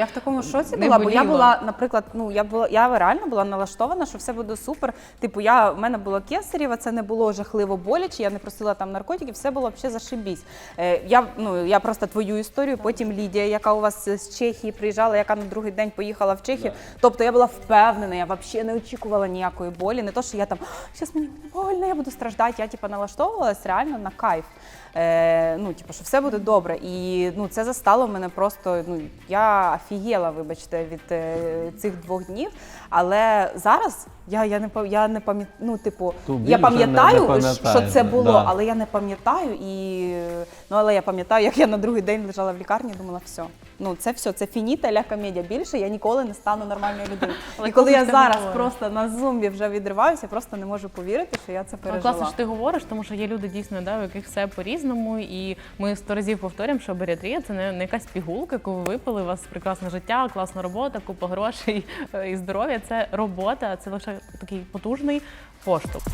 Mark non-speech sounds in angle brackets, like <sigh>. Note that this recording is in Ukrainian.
Я в такому шоці була, бо я була, наприклад, ну я була, я реально була налаштована, що все буде супер. Типу, я в мене було кесарєва, це не було жахливо боляче, я не просила там наркотиків, все було взагалі зашибісь. Е, я ну я просто твою історію, потім Лідія, яка у вас з Чехії приїжджала, яка на другий день поїхала в Чехію. Тобто я була впевнена, я взагалі не очікувала ніякої болі. Не то, що я там зараз мені больно, я буду страждати. Я типу налаштовувалась реально на кайф. Е, ну, типу, що все буде добре. І ну, це застало мене просто. Ну, я офігела, вибачте, від е, цих двох днів. Але зараз я, я не я не пам'ятаю. Ну, типу, Ту біль я вже не- не пам'ятаю, що це було, да. але я не пам'ятаю. І ну, але я пам'ятаю, як я на другий день лежала в лікарні і думала, все. Ну, це все, це фініта ля комедія. Більше я ніколи не стану нормальною людиною. <laughs> І коли я зараз просто на зумбі вже відриваюся, просто не можу повірити, що я це пережила. класно, що ти говориш, тому що є люди дійсно, да, у яких все по-різному, і ми сто разів повторюємо, що баріатрія це не, не якась пігулка, яку ви випили, у вас прекрасне життя, класна робота, купа грошей <laughs> е, і здоров'я. Це робота, це лише такий потужний поштовх.